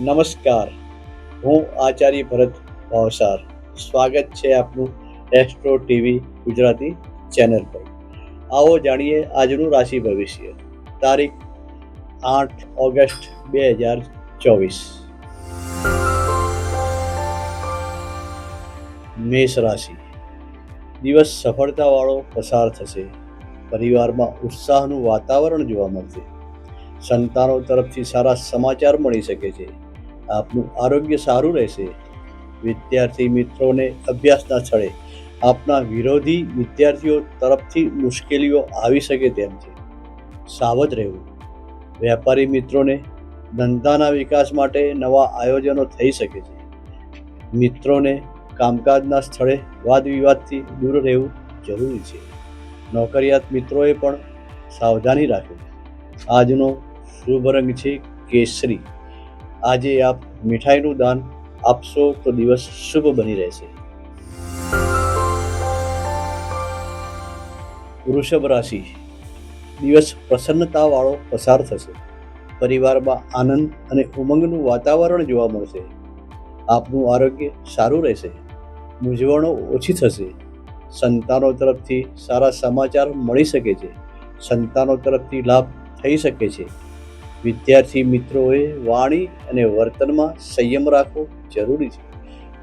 નમસ્કાર. હું આચાર્ય ભરત ભાવસાર. સ્વાગત છે આપનું એસ્ટ્રો ટીવી ગુજરાતી ચેનલ પર. આવો જાણીએ આજનું રાશિ ભવિષ્ય. તારીખ આઠ ઓગસ્ટ બે હજાર ચોવીસ. મેષ રાશિ. દિવસ સફળતાવાળો પસાર થશે. પરિવારમાં ઉત્સાહનું વાતાવરણ જોવા મળશે. સંતાનો તરફથી સારા સમાચાર મળી શકે છે. આપનું આરોગ્ય સારું રહેશે. વિદ્યાર્થી મિત્રોને અભ્યાસના સ્થળે આપના વિરોધી વિદ્યાર્થીઓ તરફથી મુશ્કેલીઓ આવી શકે તેમ છે. સાવધ રહેવું. વેપારી મિત્રોને ધંધાના વિકાસ માટે નવા આયોજનો થઈ શકે છે. મિત્રોને કામકાજના સ્થળે વાદ વિવાદથી દૂર રહેવું જરૂરી છે. નોકરિયાત મિત્રોએ પણ સાવધાની રાખવી આજનો શુભ રંગ છે કેસરી. આજે આપ મીઠાઈનું દાન આપશો તો દિવસ શુભ બની રહેશે. વૃષભ રાશિ. દિવસ પ્રસન્નતાવાળો પસાર થશે. પરિવારમાં આનંદ અને ઉમંગનું વાતાવરણ જોવા મળશે. આપનું આરોગ્ય સારું રહેશે. મૂંઝવણો ઓછી થશે. સંતાનો તરફથી સારા સમાચાર મળી શકે છે. સંતાનો તરફથી લાભ થઈ શકે છે. વિદ્યાર્થી મિત્રોએ વાણી અને વર્તનમાં સંયમ રાખવો જરૂરી છે.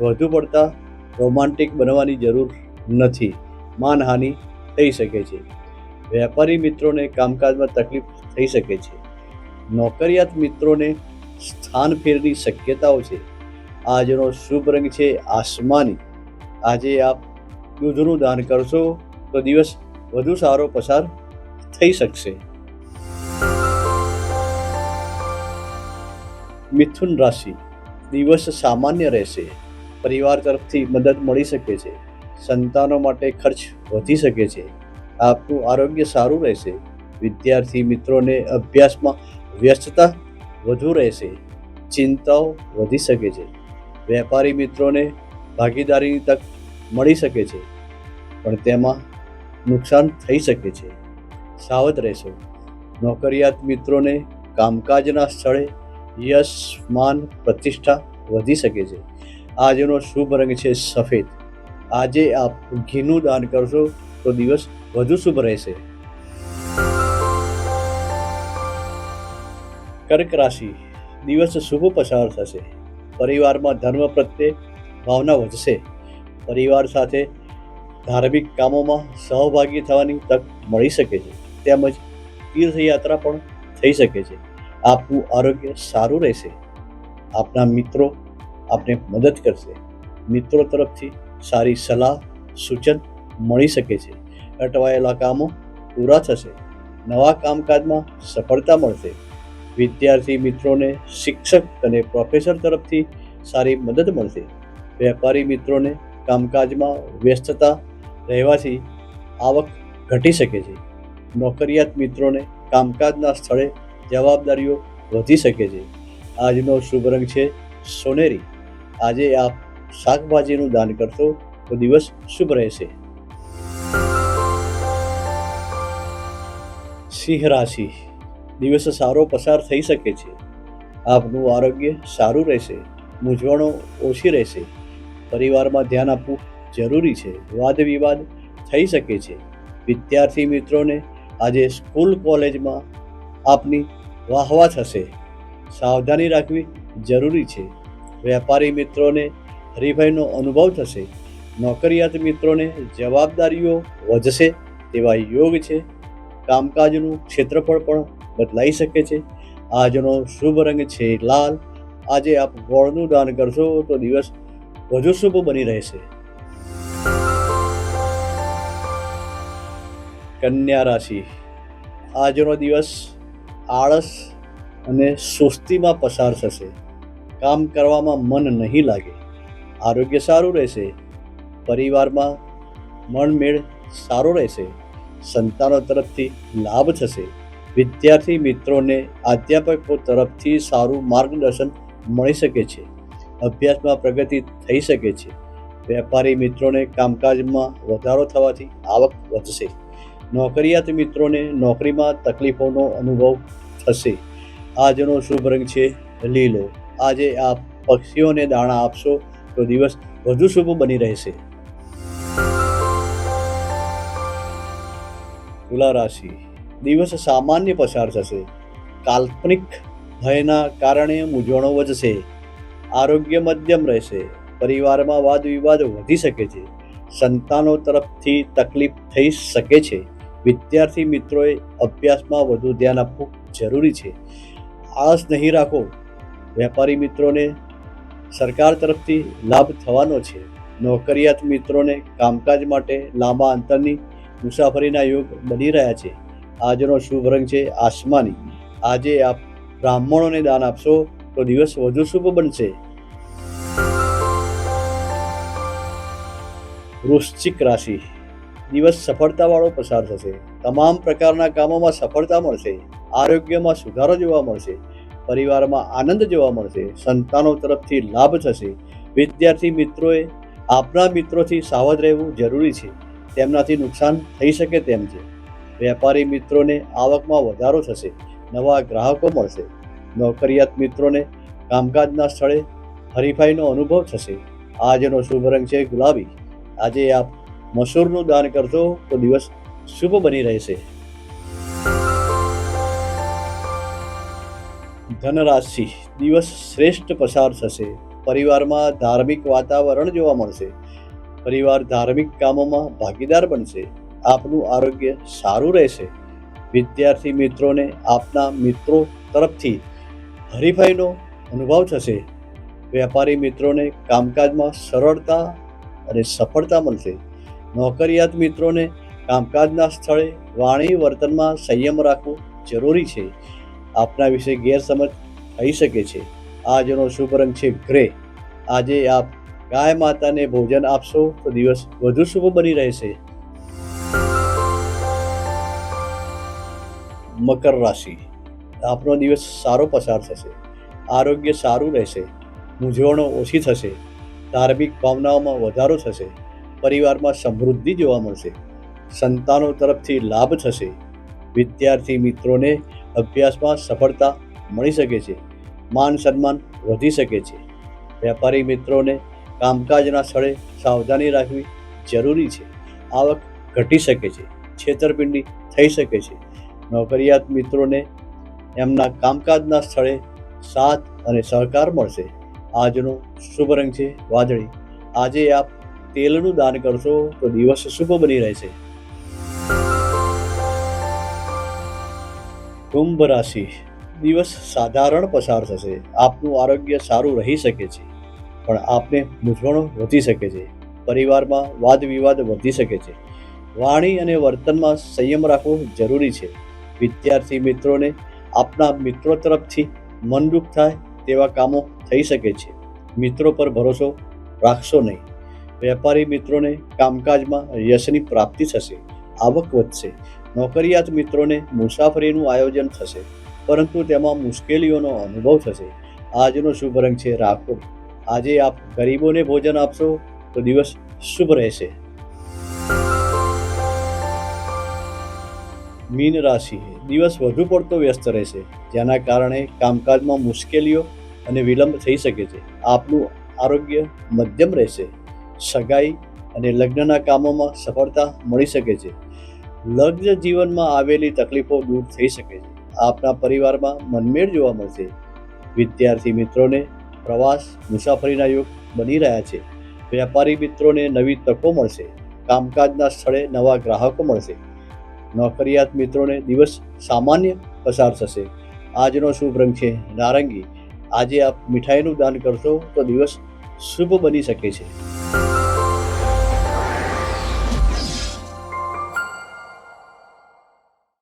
વધુ પડતા રોમાન્ટિક બનવાની જરૂર નથી. માનહાનિ થઈ શકે છે. વેપારી મિત્રોને કામકાજમાં તકલીફ થઈ શકે છે. નોકરિયાત મિત્રોને સ્થાન ફેરની શક્યતાઓ છે. આજનો શુભ રંગ છે આસમાની. આજે આપ દૂધનું દાન કરશો તો દિવસ વધુ સારો પસાર થઈ શકશે. મિથુન રાશિ દિવસ સામાન્ય રહેશે. પરિવાર તરફથી મદદ મળી શકે છે. સંતાનો માટે ખર્ચ વધી શકે છે. આપનું આરોગ્ય સારું રહેશે. વિદ્યાર્થી મિત્રોને અભ્યાસમાં વ્યસ્તતા વધુ રહેશે. ચિંતાઓ વધી શકે છે. વેપારી મિત્રોને ભાગીદારીની તક મળી શકે છે. પણ તેમાં નુકસાન થઈ શકે છે. સાવધ રહેશો. નોકરિયાત મિત્રોને કામકાજના સ્થળે યશ, માન, પ્રતિષ્ઠા વધી શકે છે. આજનો શુભ રંગ છે સફેદ. આજે આપ ઘીનું દાન કરશો તો દિવસ વધુ શુભ રહેશે. કર્ક રાશિ, દિવસ શુભ પસાર થશે. પરિવારમાં ધર્મ પ્રત્યે ભાવના વધશે. પરિવાર સાથે ધાર્મિક કામોમાં સહભાગી થવાની તક મળી શકે છે. તેમજ તીર્થયાત્રા પણ થઈ શકે છે. આપનું આરોગ્ય સારું રહેશે. આપના મિત્રો આપને મદદ કરશે. મિત્રો તરફથી સારી સલાહ, સૂચન મળી શકે છે. અટવાયેલા કામો પૂરા થશે. નવા કામકાજમાં સફળતા મળશે. વિદ્યાર્થી મિત્રોને શિક્ષક અને પ્રોફેસર તરફથી સારી મદદ મળશે. વેપારી મિત્રોને કામકાજમાં વ્યસ્તતા રહેવાથી આવક ઘટી શકે છે. નોકરિયાત મિત્રોને કામકાજના સ્થળે જવાબદારીઓ વધી શકે છે. આજનો શુભ રંગ છે સોનેરી. આજે આપ શાકભાજીનું દાન કરશો તો દિવસ શુભ રહેશે. સિંહ રાશિ. દિવસ સારો પસાર થઈ શકે છે. આપનું આરોગ્ય સારું રહેશે. મૂંઝવણો ઓછી રહેશે. પરિવારમાં ધ્યાન આપવું જરૂરી છે. વાદ વિવાદ થઈ શકે છે. વિદ્યાર્થી મિત્રોને આજે સ્કૂલ કોલેજમાં આપની વાહવા થશે. સાવધાની રાખવી જરૂરી છે. વેપારી મિત્રોને હરીફાઈનો અનુભવ થશે. નોકરિયાત મિત્રોને જવાબદારીઓ વધશે તેવા યોગ છે. કામકાજનું ક્ષેત્રફળ પણ બદલાઈ શકે છે. આજનો શુભ રંગ છે લાલ. આજે આપ ગોળનું દાન કરશો તો દિવસ વધુ શુભ બની રહેશે. કન્યા રાશિ. આજનો દિવસ આળસ અને સુસ્તીમાં પસાર થશે. કામ કરવામાં મન નહીં લાગે. આરોગ્ય સારું રહેશે. પરિવારમાં મનમેળ સારો રહેશે. સંતાનો તરફથી લાભ થશે. વિદ્યાર્થી મિત્રોને અધ્યાપકો તરફથી સારું માર્ગદર્શન મળી શકે છે. અભ્યાસમાં પ્રગતિ થઈ શકે છે. વેપારી મિત્રોને કામકાજમાં વધારો થવાથી આવક વધશે. નોકરિયાત મિત્રોને નોકરીમાં તકલીફોનો અનુભવ થશે. આજનો શુભ રંગ છે લીલો. આજે આપ પક્ષીઓને દાણા આપશો તો દિવસ વધુ શુભ બની રહેશે. તુલા રાશિ. દિવસ સામાન્ય પસાર થશે. કાલ્પનિક ભયના કારણે મૂંઝવણો વધશે. આરોગ્ય મધ્યમ રહેશે. પરિવારમાં વાદ વિવાદ વધી શકે છે. સંતાનો તરફથી તકલીફ થઈ શકે છે. વિદ્યાર્થી મિત્રોએ અભ્યાસમાં વધુ ધ્યાન આપવું જરૂરી છે. આળસ નહીં રાખો. વેપારી મિત્રોને સરકાર તરફથી લાભ થવાનો છે. નોકરિયાત મિત્રોને કામકાજ માટે લાંબા અંતરની મુસાફરીના યોગ બની રહ્યા છે. આજનો શુભ રંગ છે આસમાની. આજે આપ બ્રાહ્મણોને દાન આપશો તો દિવસ વધુ શુભ બનશે. વૃશ્ચિક રાશિ. દિવસ સફળતાવાળો પસાર થશે. તમામ પ્રકારના કામોમાં સફળતા મળશે. આરોગ્યમાં સુધારો જોવા મળશે. પરિવારમાં આનંદ જોવા મળશે. સંતાનો તરફથી લાભ થશે. વિદ્યાર્થી મિત્રોએ આપના મિત્રોથી સાવધ રહેવું જરૂરી છે. તેમનાથી નુકસાન થઈ શકે તેમ છે. વેપારી મિત્રોને આવકમાં વધારો થશે. નવા ગ્રાહકો મળશે. નોકરિયાત મિત્રોને કામકાજના સ્થળે હરીફાઈનો અનુભવ થશે. આજનો શુભ રંગ છે ગુલાબી. આજે આપ મસૂરનું દાન કરશો તો દિવસ શુભ બની રહેશે. ધનરાશિ, દિવસ શ્રેષ્ઠ પસાર થશે. પરિવારમાં ધાર્મિક વાતાવરણ જોવા મળશે. પરિવાર ધાર્મિક કામોમાં ભાગીદાર બનશે. આપનું આરોગ્ય સારું રહેશે. વિદ્યાર્થી મિત્રોને આપના મિત્રો તરફથી હરીફાઈનો અનુભવ થશે. વેપારી મિત્રોને કામકાજમાં સરળતા અને સફળતા મળશે. નોકરિયાત મિત્રોને કામકાજના સ્થળે વાણી વર્તનમાં સંયમ રાખવું જરૂરી છે. આપના વિશે ગેરસમજ થઈ શકે છે. આજનો શુભ રંગ છે ગ્રે. આજે આપ ગાય માતાને ભોજન આપશો તો દિવસ વધુ શુભ બની રહેશે. મકર રાશિ. આપનો દિવસ સારો પસાર થશે. આરોગ્ય સારું રહેશે. મૂંઝવણો ઓછી થશે. ધાર્મિક ભાવનાઓમાં વધારો થશે. પરિવારમાં સમૃદ્ધિ જોવા મળશે. સંતાનો તરફથી લાભ થશે. વિદ્યાર્થી મિત્રોને અભ્યાસમાં સફળતા મળી શકે છે. માન સન્માન વધી શકે છે. વેપારી મિત્રોને કામકાજના સ્થળે સાવધાની રાખવી જરૂરી છે. આવક ઘટી શકે છે. છેતરપિંડી થઈ શકે છે. નોકરિયાત મિત્રોને એમના કામકાજના સ્થળે સાથ અને સહકાર મળશે. આજનો શુભ રંગ છે વાદળી. આજે આપ તેલનું દાન કરશો તો દિવસ શુભ બની રહેશે. કુંભ રાશિ. દિવસ સાધારણ પસાર થશે. આપનું આરોગ્ય સારું રહી શકે છે. પણ આપને મૂંઝવણો વધી શકે છે. પરિવારમાં વાદ વિવાદ વધી શકે છે. વાણી અને વર્તનમાં સંયમ રાખવો જરૂરી છે. વિદ્યાર્થી મિત્રોને આપના મિત્રો તરફથી મન દુઃખ થાય તેવા કામો થઈ શકે છે. મિત્રો પર ભરોસો રાખશો નહીં. વેપારી મિત્રોને કામકાજમાં યશની પ્રાપ્તિ થશે, આવક વધશે, નોકરિયાત મિત્રોને મુસાફરીનું આયોજન થશે, પરંતુ તેમાં મુશ્કેલીઓનો અનુભવ થશે. આજનો શુભ રંગ છે રાખો આજે આપ ગરીબોને ભોજન આપશો, તો દિવસ શુભ રહેશે. મીન રાશિ. દિવસ વધુ પડતો વ્યસ્ત રહેશે, જેના કારણે કામકાજમાં મુશ્કેલીઓ અને વિલંબ થઈ શકે છે. આપનું આરોગ્ય મધ્યમ રહેશે. સગાઈ અને લગ્નના કામોમાં સફળતા મળી શકે છે. લગ્ન જીવનમાં આવેલી તકલીફો દૂર થઈ શકે છે. આપના પરિવારમાં મનમેળ જોવા મળશે. વિદ્યાર્થી મિત્રોને પ્રવાસ મુસાફરીના યોગ બની રહ્યા છે. વેપારી મિત્રોને નવી તકો મળશે. કામકાજના સ્થળે નવા ગ્રાહકો મળશે. નોકરિયાત મિત્રોને દિવસ સામાન્ય પસાર થશે. આજનો શુભ રંગ છે નારંગી. આજે આપ મીઠાઈનું દાન કરશો તો દિવસ શુભ બની શકે છે.